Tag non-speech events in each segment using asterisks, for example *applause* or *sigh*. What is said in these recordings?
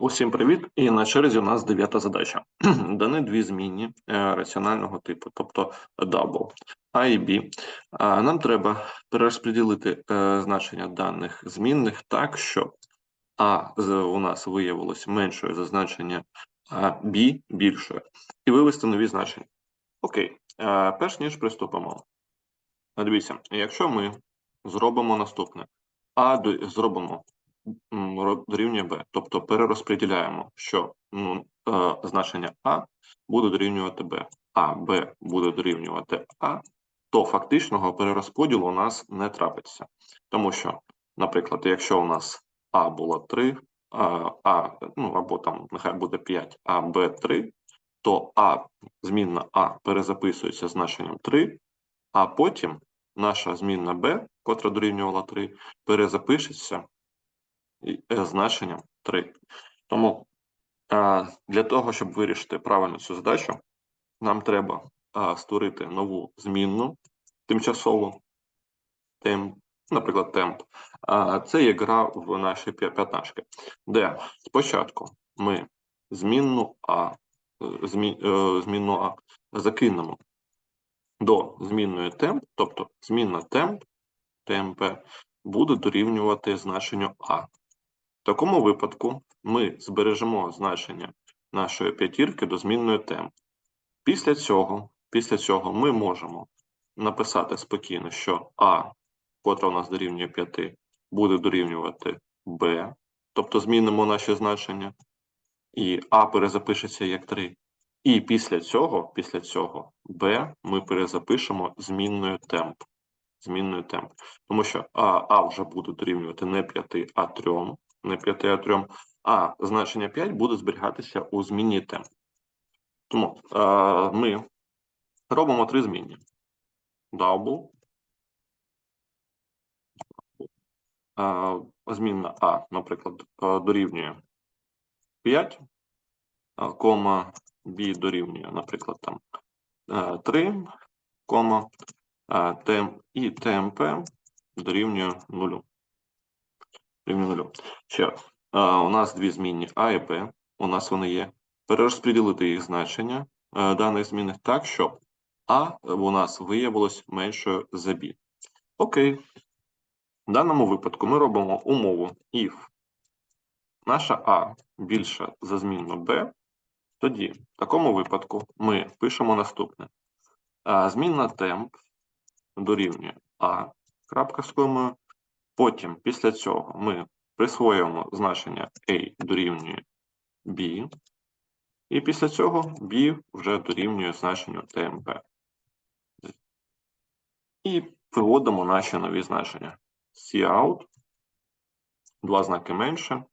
Усім привіт! І на черзі у нас дев'ята задача. *clears throat* Дані дві змінні е, раціонального типу, тобто double А і. А, Нам треба перерозподілити е, значення даних змінних так, щоб А у нас виявилось меншою за значення а Б більшою, і вивести нові значення. Окей, Е, перш ніж приступимо. Дивіться, якщо ми зробимо наступне, А зробимо дорівнює b, тобто перерозподіляємо, що ну, е, значення а буде дорівнювати b, а b буде дорівнювати а, то фактичного перерозподілу у нас не трапиться. Тому що, наприклад, якщо у нас а було 3, а, а ну або там нехай буде 5, а b 3, то а змінна а перезаписується значенням 3, а потім наша змінна b, котра дорівнювала 3, перезапишеться е, значенням 3. Тому для того, щоб вирішити правильно цю задачу, нам треба створити нову змінну тимчасову темп, наприклад, темп. Це є гра в нашій п'ятнашки, де спочатку ми змінну А, е, е, змінну А закинемо до змінної темп, тобто змінна темп, ТМП, буде дорівнювати значенню А. В такому випадку ми збережемо значення нашої п'ятірки до змінної темп. Після цього, після цього ми можемо написати спокійно, що А, котра у нас дорівнює 5, буде дорівнювати Б, тобто змінимо наші значення, і А перезапишеться як 3. І після цього, після цього Б ми перезапишемо змінною темп. Змінною темп. Тому що А, а вже буде дорівнювати не 5, а 3, не 5, а 3, а значення 5 буде зберігатися у змінній темп. Тому е, ми робимо три змінні. Double. Е, змінна А, наприклад, е, дорівнює 5, е, кома B дорівнює, наприклад, там е, 3, кома е, і ТМП дорівнює 0. Дорівнює 0. Ще раз. Е, у нас дві змінні А і Б, у нас вони є. Перерозподілити їх значення е, даних змінних так, щоб А у нас виявилось меншою за Б. Окей. В даному випадку ми робимо умову if наша А більша за змінну Б, тоді в такому випадку ми пишемо наступне. А, Змінна темп дорівнює А крапка з комою. Потім після цього ми присвоюємо значення A дорівнює B, і після цього B вже дорівнює значенню ТМП. І виводимо наші нові значення. Cout, два знаки менше.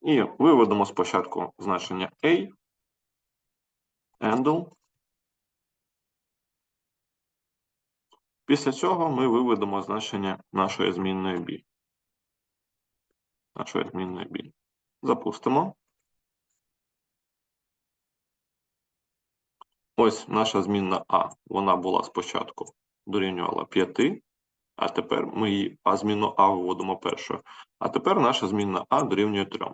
І виведемо спочатку значення A, handle. Після цього ми виведемо значення нашої змінної B. Нашої змінної B. Запустимо. Ось наша змінна А. Вона була спочатку дорівнювала 5, а тепер ми її А змінну А виводимо першою. А тепер наша змінна А дорівнює 3.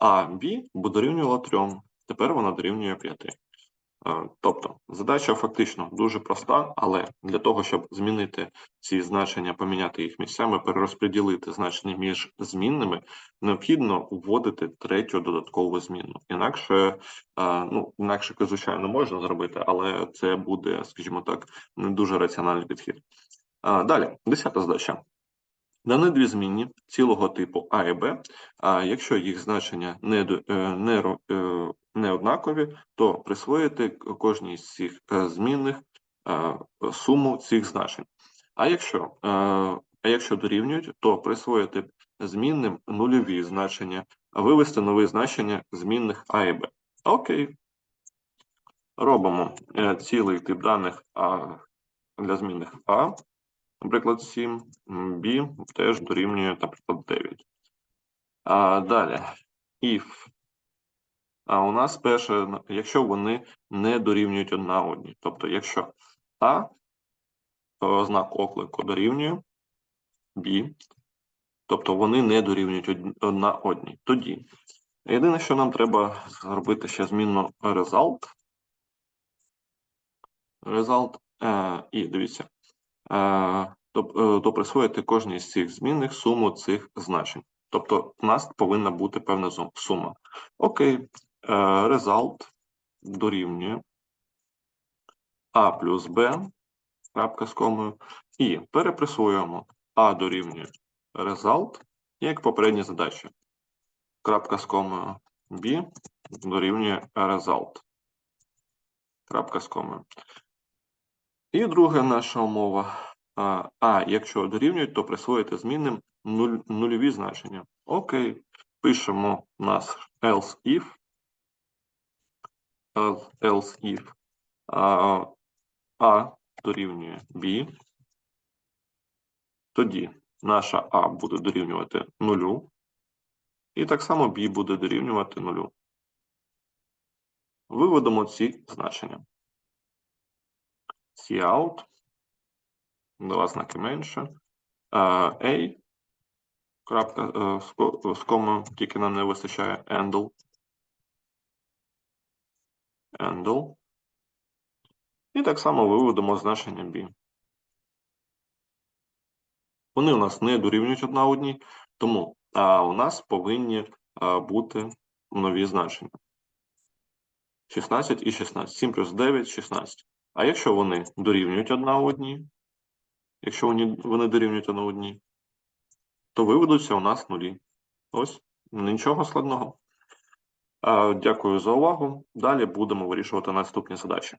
А Б дорівнювала 3. Тепер вона дорівнює 5. Е, Тобто задача фактично дуже проста, але для того, щоб змінити ці значення, поміняти їх місцями, перерозподілити значення між змінними, необхідно вводити третю додаткову зміну. Інакше, е, ну інакше, звичайно, можна зробити, але це буде, скажімо так, не дуже раціональний підхід. Е, Далі, десята задача. Дані дві змінні цілого типу А і Б, а якщо їх значення не, не однакові, то присвоїти кожній з цих е, змінних е, суму цих значень. А якщо, е, а якщо дорівнюють, то присвоїти змінним нульові значення, вивести нові значення змінних А і Б. Окей. Робимо цілий тип даних для змінних А, наприклад, 7, м, B теж дорівнює, наприклад, 9. А, далі, if. А у нас перше, якщо вони не дорівнюють одна одній. Тобто, якщо А, то знак оклику дорівнює B, тобто вони не дорівнюють одна одній. Тоді Єдине, що нам треба зробити ще змінну result. Result, е, і дивіться, е, то, е, то присвоїти кожній з цих змінних суму цих значень. Тобто у нас повинна бути певна сума. Окей, result дорівнює а плюс b, крапка з комою, і переприсвоюємо а дорівнює result, як попередні задачі. Крапка з комою b дорівнює result. Крапка з комою. І друга наша умова. А, а якщо дорівнюють, то присвоїти змінним нуль, нульові значення. Окей. Пишемо у нас else if. Else if. А, а дорівнює b. Тоді наша А буде дорівнювати нулю. І так само b буде дорівнювати нулю. Виведемо ці значення. Cout, два знаки менше, A, е, з ко- тільки нам не вистачає handle, handle, і так само виведемо значення B. Вони у нас не дорівнюють одна одній, тому а, у нас повинні а, бути нові значення. 16 і 16. 7 плюс 9 – 16. А якщо вони дорівнюють одна одній, якщо вони, вони дорівнюють одна одній, то виведуться у нас нулі. Ось, нічого складного. Дякую за увагу. Далі будемо вирішувати наступні задачі.